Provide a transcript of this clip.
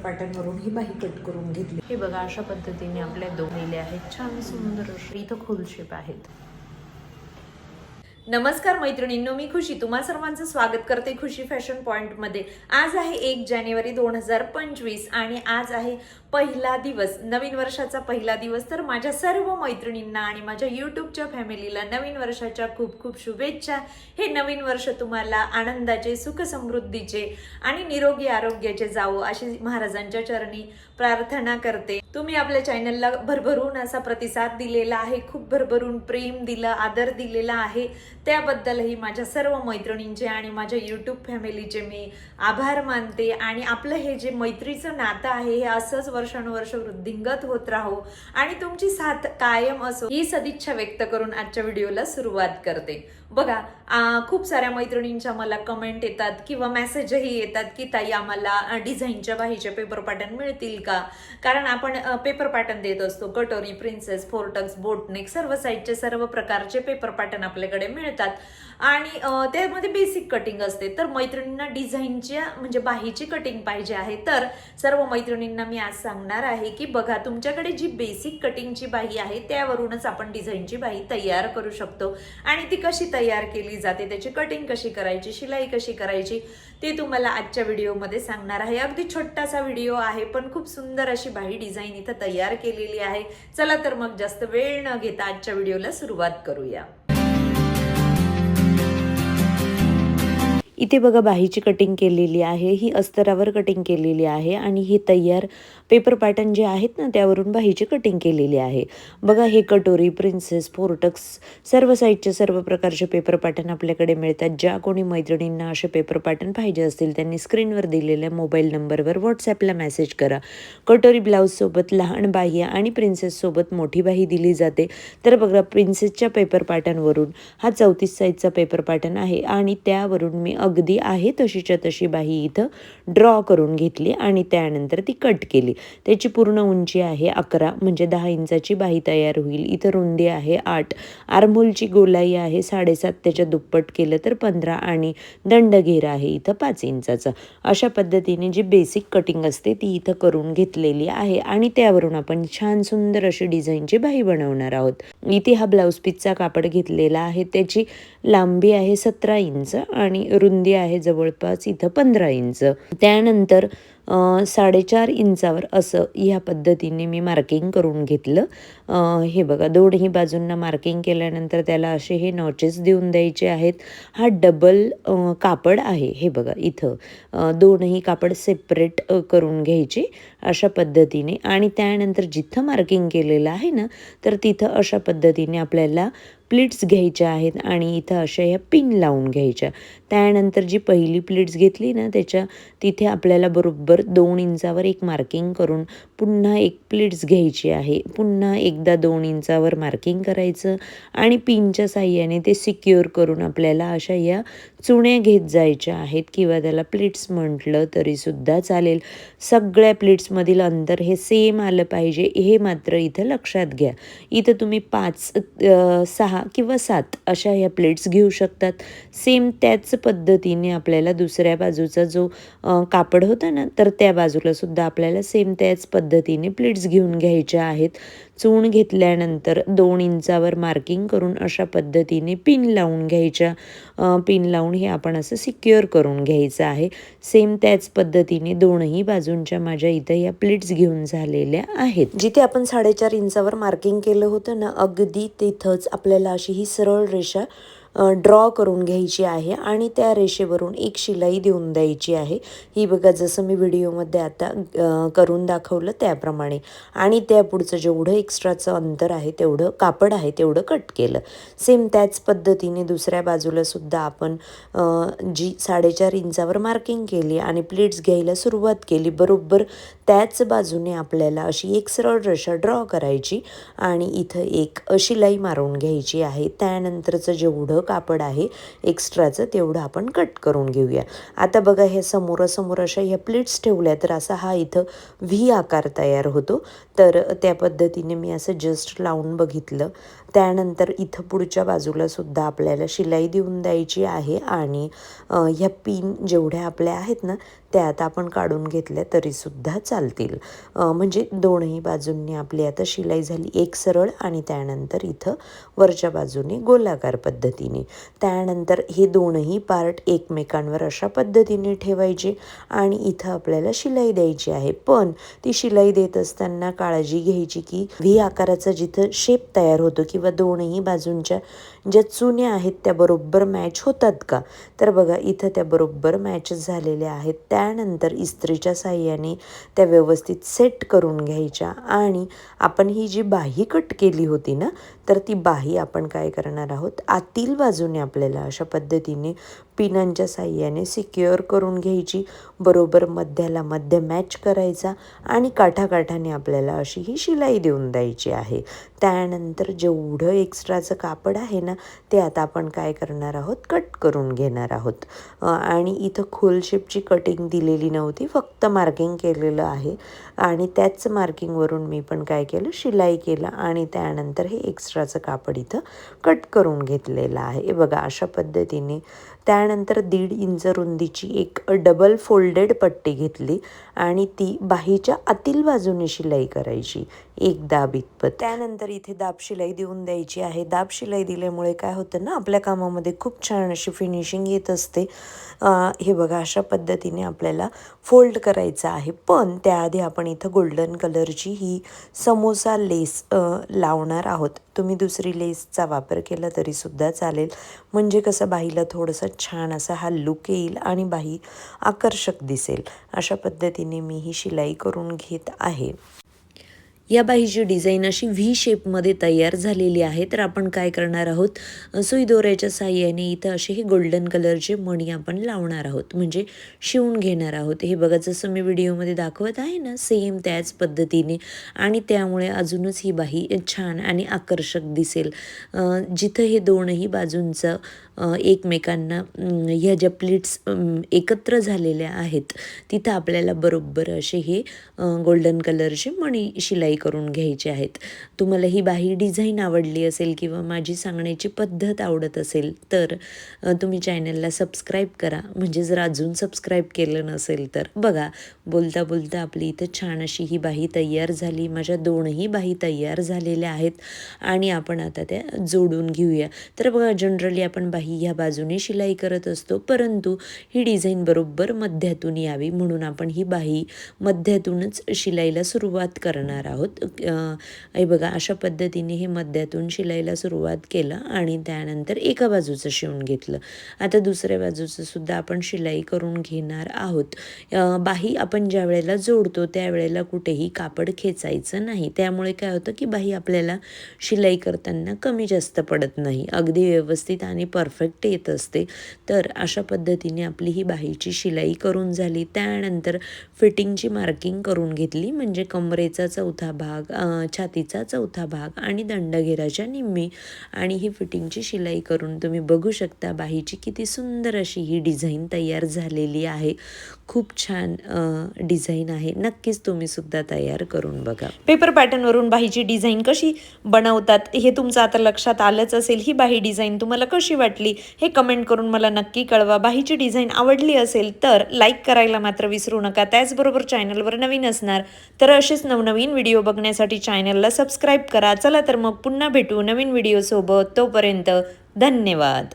पॅटर्नवरून ही बाही कट करून घेतली. हे बघा अशा पद्धतीने आपल्या दोन आहेत. छान सुंदर इथं खोलशेप आहेत. नमस्कार मैत्रिणींनो मी खुशी. तुम्हा सर्वांचं स्वागत करते खुशी फॅशन पॉईंटमध्ये आज आहे एक जानेवारी दोन हजार पंचवीस आणि आज आहे पहिला दिवस. नवीन वर्षाचा पहिला दिवस तर माझ्या सर्व मैत्रिणींना आणि माझ्या यूट्यूबच्या फॅमिलीला नवीन वर्षाच्या खूप खूप शुभेच्छा. हे नवीन वर्ष तुम्हाला आनंदाचे सुख समृद्धीचे आणि निरोगी आरोग्याचे जावो अशी महाराजांच्या चरणी प्रार्थना करते. तुम्ही आपल्या चॅनलला भरभरून असा प्रतिसाद दिलेला आहे खूप भरभरून प्रेम दिलं आदर दिलेला आहे. त्याबद्दलही माझ्या सर्व मैत्रिणींचे आणि माझ्या यूट्यूब फॅमिलीचे मी आभार मानते. आणि आपलं हे जे मैत्रीचं नातं आहे हे असंच वर्षानुवर्ष वृद्धिंगत होत राहो. आणि तुमची साथ कायम असो ही सदिच्छा व्यक्त करून आजच्या व्हिडिओला सुरुवात करते. बघा खूप साऱ्या मैत्रिणींच्या मला कमेंट येतात किंवा मेसेजही येतात की ताई आम्हाला डिझाईनच्या बाहीचे पेपर पॅटर्न मिळतील का? कारण आपण पेपर पॅटर्न देत असतो. कटोरी प्रिन्सेस फोर्टक्स बोटनेक सर्व साईजचे सर्व प्रकारचे पेपर पॅटर्न आपल्याकडे मिळतात. आणि त्यामध्ये बेसिक कटिंग असते. तर मैत्रिणींना डिझाईनच्या म्हणजे बाहीची कटिंग पाहिजे आहे. तर सर्व मैत्रिणींना मी आज सांगणार आहे की बघा तुमच्याकडे जी बेसिक कटिंगची बाही आहे त्यावरूनच आपण डिझाईनची बाही तयार करू शकतो. आणि ती कशी तयार केली जाते त्याची कटिंग कशी करायची शिलाई कशी करायची ते तुम्हाला आजच्या व्हिडिओमध्ये सांगणार आहे. अगदी छोटासा व्हिडिओ आहे पण खूप सुंदर अशी बाही डिझाईन इथं तयार केलेली आहे. चला तर मग जास्त वेळ न घेता आजच्या व्हिडिओला सुरुवात करूया. इथे बघा बाहीची कटिंग केलेली आहे ही अस्तरावर कटिंग केलेली आहे आणि हे तयार पेपर पॅटर्न जे आहेत ना त्यावरून बाहीची कटिंग केलेली आहे. बघा हे कटोरी प्रिन्सेस फोर्टक्स सर्व साईजचे सर्व प्रकारचे पेपर पॅटर्न आपल्याकडे मिळतात. ज्या कोणी मैत्रिणींना असे पेपर पॅटर्न पाहिजे असतील त्यांनी स्क्रीनवर दिलेल्या मोबाईल नंबरवर व्हॉट्सॲपला मेसेज करा. कटोरी ब्लाऊजसोबत लहान बाह्य आणि प्रिन्सेससोबत मोठी बाही दिली जाते. तर बघा प्रिन्सेसच्या पेपर पॅटर्नवरून हा चौतीस साईजचा पेपर पॅटर्न आहे आणि त्यावरून मी अगदी आहे तशीच्या तशी बाही इथं ड्रॉ करून घेतली आणि त्यानंतर ती कट केली. त्याची पूर्ण उंची आहे अकरा म्हणजे दहा इंचाची बाही तयार होईल. इथं रुंदी आहे आठ. आरमोलची गोलाई आहे साडेसात त्याच्या दुप्पट केलं तर पंधरा आणि दंडघेर आहे इथं पाच इंचाचं. अशा पद्धतीने जी बेसिक कटिंग असते ती इथं करून घेतलेली आहे आणि त्यावरून आपण छान सुंदर अशी डिझाईनची बाही बनवणार आहोत. इथे हा ब्लाऊज पीसचा कापड घेतलेला आहे. त्याची लांबी आहे सतरा इंच आणि रुंदी आहे जवळपास इथं पंधरा इंच. त्यानंतर साडेचार इंचावर असं ह्या पद्धतीने मी मार्किंग करून घेतलं. हे बघा दोन्ही बाजूंना मार्किंग केल्यानंतर त्याला असे हे नॉचेस देऊन द्यायचे आहेत. हा डबल कापड आहे. हे बघा इथं दोनही कापड सेपरेट करून घ्यायचे अशा पद्धतीने. आणि त्यानंतर जिथं मार्किंग केलेलं आहे ना तर तिथं अशा पद्धतीने आपल्याला प्लेट्स घ्यायच्या आहेत आणि इथं अशा ह्या पिन लावून घ्यायच्या. त्यानंतर जी पहिली प्लेट्स घेतली ना त्याच्या तिथे आपल्याला बरोबर दोन इंचावर एक मार्किंग करून पुन्हा एक प्लेट्स घ्यायची आहे. पुन्हा एकदा दोन इंचावर मार्किंग करायचं आणि पिनच्या साह्याने ते सिक्युअर करून आपल्याला अशा या चुण्या घेत जायच्या आहेत किंवा त्याला प्लेट्स म्हटलं तरीसुद्धा चालेल. सगळ्या प्लेट्समधील अंतर हे सेम आलं पाहिजे. हे मात्र इथं लक्षात घ्या. इथं तुम्ही पाच सहा किंवा सात अशा ह्या प्लेट्स घेऊ शकतात. सेम त्याच पद्धतीने आपल्याला दुसऱ्या बाजूचा जो कापड होता ना तर त्या बाजूला सुद्धा आपल्याला सेम त्याच पद्धतीने प्लेट्स घेऊन घ्यायच्या आहेत. चूण घेतल्यानंतर दोन इंचावर मार्किंग करून अशा पद्धतीने पिन लावून घ्यायच्या. पिन लावून हे आपण असं सिक्युअर करून घ्यायचं आहे. सेम त्याच पद्धतीने दोनही बाजूंच्या माझ्या इथं या प्लेट्स घेऊन झालेल्या आहेत. जिथे आपण साडेचार इंचावर मार्किंग केलं होतं ना अगदी तिथंच आपल्याला अशी ही सरळ रेषा ड्रॉ करून घ्यायची आहे आणि त्या रेषेवरून एक शिलाई देऊन द्यायची आहे. ही बघा जसं मी व्हिडिओमध्ये आता करून दाखवलं त्याप्रमाणे. आणि त्या पुढचं जेवढं एक्स्ट्राचं अंतर आहे तेवढं कापड आहे तेवढं कट केलं. सेम त्याच पद्धतीने दुसऱ्या बाजूलासुद्धा आपण जी साडेचार इंचावर मार्किंग केली आणि प्लेट्स घ्यायला सुरुवात केली बरोबर त्याच बाजूने आपल्याला अशी एक सरळ रेषा ड्रॉ करायची आणि इथं एक शिलाई मारून घ्यायची आहे. त्यानंतरचं जेवढं कापड आहे एक्स्ट्राचं तेवढं आपण कट करून घेऊया. आता बघा हे समोरासमोर अशा ह्या प्लेट्स ठेवल्या तर असा हा इथं व्ही आकार तयार होतो. तर त्या पद्धतीने मी असं जस्ट लावून बघितलं. त्यानंतर इथं पुढच्या बाजूला सुद्धा आपल्याला शिलाई देऊन द्यायची आहे आणि ह्या पिन जेवढ्या आपल्या आहेत ना त्या आता आपण काढून घेतल्या तरीसुद्धा चालतील. म्हणजे दोनही बाजूंनी आपली आता शिलाई झाली एक सरळ आणि त्यानंतर इथं वरच्या बाजूने गोलाकार पद्धतीने. त्यानंतर हे दोनही पार्ट एकमेकांवर अशा पद्धतीने ठेवायचे आणि इथं आपल्याला शिलाई द्यायची आहे. पण ती शिलाई देत असताना काळजी घ्यायची की व्ही आकाराचा जिथं शेप तयार होतो की किंवा दोनही बाजूंच्या ज्या चुन्या आहेत त्या बरोबर मॅच होतात का? तर बघा इथं त्या बरोबर मॅच झालेल्या आहेत. त्यानंतर इस्त्रीच्या साह्याने त्या व्यवस्थित सेट करून घ्यायच्या. आणि आपण ही जी बाही कट केली होती ना तर ती बाही आपण काय करणार आहोत? आतील बाजूने आपल्याला अशा पद्धतीने पिनांच्या साह्याने सिक्युअर करून घ्यायची. बरोबर मध्याला मध्य मॅच करायचा आणि काठाकाठाने आपल्याला अशी ही शिलाई देऊन द्यायची आहे. त्यानंतर जेव्हा जेवढं एक्स्ट्राचं कापड आहे ना ते आता आपण काय करणार आहोत? कट करून घेणार आहोत. आणि इथं खोल शेपची कटिंग दिलेली नव्हती फक्त मार्किंग केलेलं आहे. आणि त्याच मार्किंगवरून मी पण काय केलं? शिलाई केलं आणि त्यानंतर हे एक्स्ट्राचं कापड इथं कट करून घेतलेलं आहे. बघा अशा पद्धतीने. त्यानंतर दीड इंच रुंदीची एक डबल फोल्डेड पट्टी घेतली आणि ती बाहीच्या आतील बाजूने शिलाई करायची. एक दाब इतपत त्यानंतर इथे दाब शिलाई देऊन द्यायची आहे. दाब शिलाई दिल्यामुळे काय होतं ना आपल्या कामामध्ये खूप छान अशी फिनिशिंग येत असते. हे बघा अशा पद्धतीने आपल्याला फोल्ड करायचं आहे. पण त्याआधी आपण इथं गोल्डन कलरची ही समोसा लेस लावणार आहोत. तुम्ही दुसरी लेसचा वापर केला तरीसुद्धा चालेल. म्हणजे कसं बाईला थोडंसं छान असा हा लुक येईल आणि बाई आकर्षक दिसेल. अशा पद्धतीने मी ही शिलाई करून घेत आहे. या बाहीची डिझाईन अशी व्ही शेपमध्ये तयार झालेली आहे. तर आपण काय करणार आहोत? सुई दोऱ्याच्या साह्याने इथं असे हे गोल्डन कलरचे मणी आपण लावणार आहोत. म्हणजे शिवून घेणार आहोत. हे बघा जसं मी व्हिडिओमध्ये दाखवत आहे ना सेम त्याच पद्धतीने. आणि त्यामुळे अजूनच ही बाही छान आणि आकर्षक दिसेल. जिथं हे दोनही बाजूंचं एकमेकांना ह्या ज्या प्लेट्स एकत्र झालेल्या आहेत तिथं आपल्याला बरोबर असे हे गोल्डन कलरचे मणी शिलाई करून घ्यायचे आहेत. तुम्हाला ही बाही डिझाईन आवडली असेल किंवा माझी सांगण्याची पद्धत आवडत असेल तर तुम्ही चॅनलला सबस्क्राईब करा. म्हणजे जर अजून सबस्क्राईब केलं नसेल तर बघा बोलता बोलता आपली इथं छान अशी ही बाही तयार झाली. माझ्या दोनही बाही तयार झालेल्या आहेत आणि आपण आता त्या जोडून घेऊया. तर बघा जनरली आपण बाही ह्या बाजूने शिलाई करत असतो. परंतु ही डिझाईन बरोबर मध्यातून यावी म्हणून आपण ही बाही मध्यातूनच शिलाईला सुरुवात करणार आहोत. हे बघा अशा पद्धतीने हे मध्यातून शिलाईला सुरुवात केलं आणि त्यानंतर एका बाजूचं शिवून घेतलं. आता दुसऱ्या बाजूचं सुद्धा आपण शिलाई करून घेणार आहोत. बाही आपण ज्या वेळेला जोडतो त्यावेळेला कुठेही कापड खेचायचं नाही. त्यामुळे काय होतं की बाही आपल्याला शिलाई करताना कमी जास्त पडत नाही. अगदी व्यवस्थित आणि परफेक्ट येत असते. तर अशा पद्धतीने आपली ही बाहीची शिलाई करून झाली. त्यानंतर फिटिंगची मार्किंग करून घेतली. म्हणजे कमरेचा चौथा भाग छातीचा चौथा भाग आणि दंडघेराच्या निम्मी. आणि ही फिटिंगची शिलाई करून तुम्ही बघू शकता बाहीची किती सुंदर अशी ही डिझाईन तयार झालेली आहे. खूप छान डिझाईन आहे. नक्कीच तुम्ही सुद्धा तयार करून बघा. पेपर पॅटर्नवरून बाहीची डिझाईन कशी बनवतात हे तुमचं आता लक्षात आलंच असेल. ही बाही डिझाईन तुम्हाला कशी वाटली हे कमेंट करून मला नक्की कळवा. बाहीची डिझाईन आवडली असेल तर लाईक करायला मात्र विसरू नका. त्याचबरोबर चॅनलवर नवीन असणार तर असेच नवनवीन व्हिडिओ बघण्यासाठी चॅनलला सबस्क्राईब करा. चला तर मग पुन्हा भेटू नवीन व्हिडिओसोबत तोपर्यंत धन्यवाद.